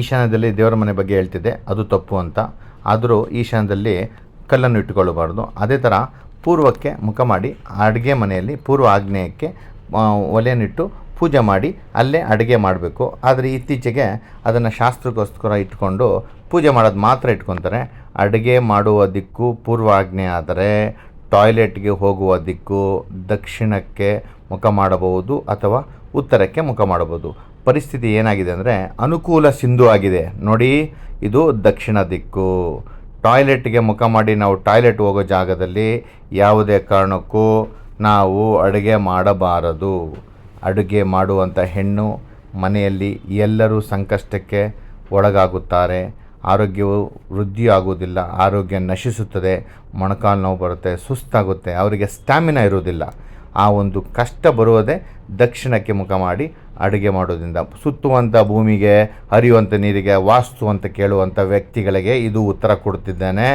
ಈಶಾನ್ಯದಲ್ಲಿ ದೇವರ ಮನೆ ಬಗ್ಗೆ ಹೇಳ್ತಿದ್ದೆ, ಅದು ತಪ್ಪು ಅಂತ. ಆದರೂ ಈಶಾನ್ಯದಲ್ಲಿ ಕಲ್ಲನ್ನು ಇಟ್ಟುಕೊಳ್ಳಬಾರ್ದು. ಅದೇ ಥರ ಪೂರ್ವಕ್ಕೆ ಮುಖ ಮಾಡಿ, ಅಡುಗೆ ಮನೆಯಲ್ಲಿ ಪೂರ್ವ ಆಗ್ನೇಯಕ್ಕೆ ಒಲೆಯನ್ನಿಟ್ಟು ಪೂಜೆ ಮಾಡಿ, ಅಲ್ಲೇ ಅಡುಗೆ ಮಾಡಬೇಕು. ಆದರೆ ಇತ್ತೀಚೆಗೆ ಅದನ್ನು ಶಾಸ್ತ್ರಕ್ಕೋಸ್ಕರ ಇಟ್ಕೊಂಡು ಪೂಜೆ ಮಾಡೋದು ಮಾತ್ರ ಇಟ್ಕೊತಾರೆ. ಅಡುಗೆ ಮಾಡುವ ದಿಕ್ಕು ಪೂರ್ವ ಆಗ್ನೇಯ ಆದರೆ ಟಾಯ್ಲೆಟ್ಗೆ ಹೋಗುವ ದಿಕ್ಕು ದಕ್ಷಿಣಕ್ಕೆ ಮುಖ ಮಾಡಬಹುದು ಅಥವಾ ಉತ್ತರಕ್ಕೆ ಮುಖ ಮಾಡಬಹುದು. ಪರಿಸ್ಥಿತಿ ಏನಾಗಿದೆ ಅಂದರೆ ಅನುಕೂಲ ಸಿಂಧು ಆಗಿದೆ. ನೋಡಿ, ಇದು ದಕ್ಷಿಣ ದಿಕ್ಕು. ಟಾಯ್ಲೆಟ್ಗೆ ಮುಖ ಮಾಡಿ ನಾವು ಟಾಯ್ಲೆಟ್ ಹೋಗೋ ಜಾಗದಲ್ಲಿ ಯಾವುದೇ ಕಾರಣಕ್ಕೂ ನಾವು ಅಡುಗೆ ಮಾಡಬಾರದು. ಅಡುಗೆ ಮಾಡುವಂಥ ಹೆಣ್ಣು ಮನೆಯಲ್ಲಿ ಎಲ್ಲರೂ ಸಂಕಷ್ಟಕ್ಕೆ ಒಳಗಾಗುತ್ತಾರೆ. ಆರೋಗ್ಯವು ವೃದ್ಧಿಯಾಗುವುದಿಲ್ಲ, ಆರೋಗ್ಯ ನಶಿಸುತ್ತದೆ, ಮೊಣಕಾಲು ನೋವು ಬರುತ್ತೆ, ಸುಸ್ತಾಗುತ್ತೆ, ಅವರಿಗೆ ಸ್ಟ್ಯಾಮಿನಾ ಇರುವುದಿಲ್ಲ. ಆ ಒಂದು ಕಷ್ಟ ಬರುವುದೇ ದಕ್ಷಿಣಕ್ಕೆ ಮುಖ ಮಾಡಿ ಅಡುಗೆ ಮಾಡೋದ್ರಿಂದ. ಸುತ್ತುವಂಥ ಭೂಮಿಗೆ ಹರಿಯುವಂಥ ನೀರಿಗೆ ವಾಸ್ತು ಅಂತ ಕೇಳುವಂಥ ವ್ಯಕ್ತಿಗಳಿಗೆ ಇದು ಉತ್ತರ ಕೊಡ್ತಿದ್ದೇನೆ.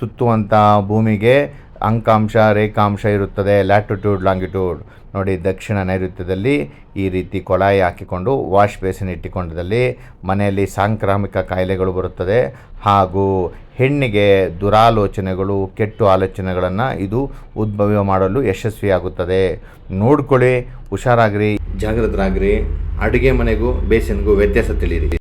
ಸುತ್ತುವಂಥ ಭೂಮಿಗೆ ಅಂಕಾಂಶ, ರೇಖಾಂಶ ಇರುತ್ತದೆ ಲ್ಯಾಟಿಟ್ಯೂಡ್ ಲಾಂಗಿಟ್ಯೂಡ್ ನೋಡಿ, ದಕ್ಷಿಣ ನೈಋತ್ಯದಲ್ಲಿ ಈ ರೀತಿ ಕೊಳಾಯಿ ಹಾಕಿಕೊಂಡು ವಾಶ್ ಬೇಸಿನ್ ಇಟ್ಟುಕೊಂಡದಲ್ಲಿ ಮನೆಯಲ್ಲಿ ಸಾಂಕ್ರಾಮಿಕ ಕಾಯಿಲೆಗಳು ಬರುತ್ತದೆ. ಹಾಗೂ ಹೆಣ್ಣಿಗೆ ದುರಾಲೋಚನೆಗಳು, ಕೆಟ್ಟು ಆಲೋಚನೆಗಳನ್ನು ಇದು ಉದ್ಭವ ಮಾಡಲು ಯಶಸ್ವಿಯಾಗುತ್ತದೆ. ನೋಡ್ಕೊಳ್ಳಿ, ಹುಷಾರಾಗ್ರಿ ಜಾಗೃತರಾಗ್ರಿ ಅಡುಗೆ ಮನೆಗೂ ಬೇಸಿನ್ಗೂ ವ್ಯತ್ಯಾಸ ತಿಳಿಯಿರಿ.